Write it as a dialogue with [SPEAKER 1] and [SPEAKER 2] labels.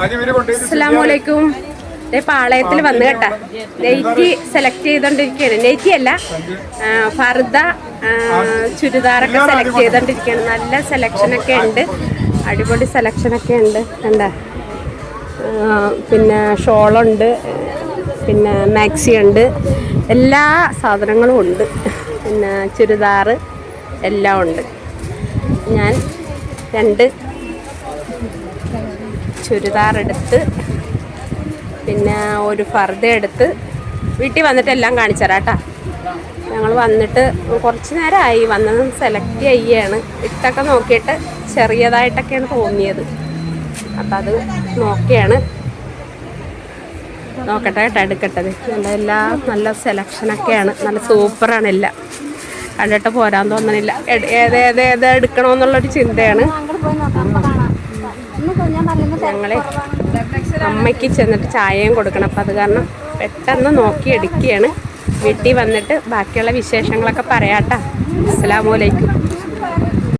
[SPEAKER 1] അസ്സലാമലൈക്കും പാളയത്തിൽ വന്നു കേട്ടാ. നെയ്റ്റി സെലക്ട് ചെയ്തോണ്ടിരിക്കുകയാണ് നെയ്റ്റി അല്ല. ഫർദ ചുരിദാറൊക്കെ സെലക്ട് ചെയ്തോണ്ടിരിക്കുകയാണ് നല്ല സെലക്ഷനൊക്കെ ഉണ്ട്. അടിപൊളി സെലക്ഷനൊക്കെ ഉണ്ട്. കണ്ട? പിന്നെ ഷോളുണ്ട് പിന്നെ മാക്സി ഉണ്ട്. എല്ലാ സാധനങ്ങളും ഉണ്ട്. പിന്നെ ചുരിദാറ് എല്ലാം ഉണ്ട്. ഞാൻ രണ്ട് ചുരിദാർ എടുത്ത് പിന്നെ ഒരു ഫർദ എടുത്ത് വീട്ടിൽ വന്നിട്ട് എല്ലാം കാണിച്ചു ഞങ്ങൾ വന്നിട്ട് കുറച്ച് നേരമായി വന്നത് സെലക്ട് ചെയ്യുകയാണ് ഇട്ടൊക്കെ നോക്കിയിട്ട് ചെറിയതായിട്ടൊക്കെയാണ് തോന്നിയത്. അപ്പം അത് നോക്കിയാണ്. നോക്കട്ടെ കേട്ടോ എടുക്കട്ടത് എല്ലാം നല്ല സെലക്ഷനൊക്കെയാണ് നല്ല സൂപ്പറാണ് എല്ലാം. കണ്ടിട്ട് പോരാൻ തോന്നണില്ല. ഏത് ഏത് ഏത് എടുക്കണമെന്നുള്ളൊരു ചിന്തയാണ്. ഞങ്ങളെ അമ്മയ്ക്ക് ചെന്നിട്ട് ചായയും കൊടുക്കണം. അപ്പം അത് കാരണം പെട്ടെന്ന് നോക്കി എടുക്കുകയാണ്. വീട്ടിൽ വന്നിട്ട് ബാക്കിയുള്ള വിശേഷങ്ങളൊക്കെ പറയാട്ടാ. അസ്സലാമലൈക്കും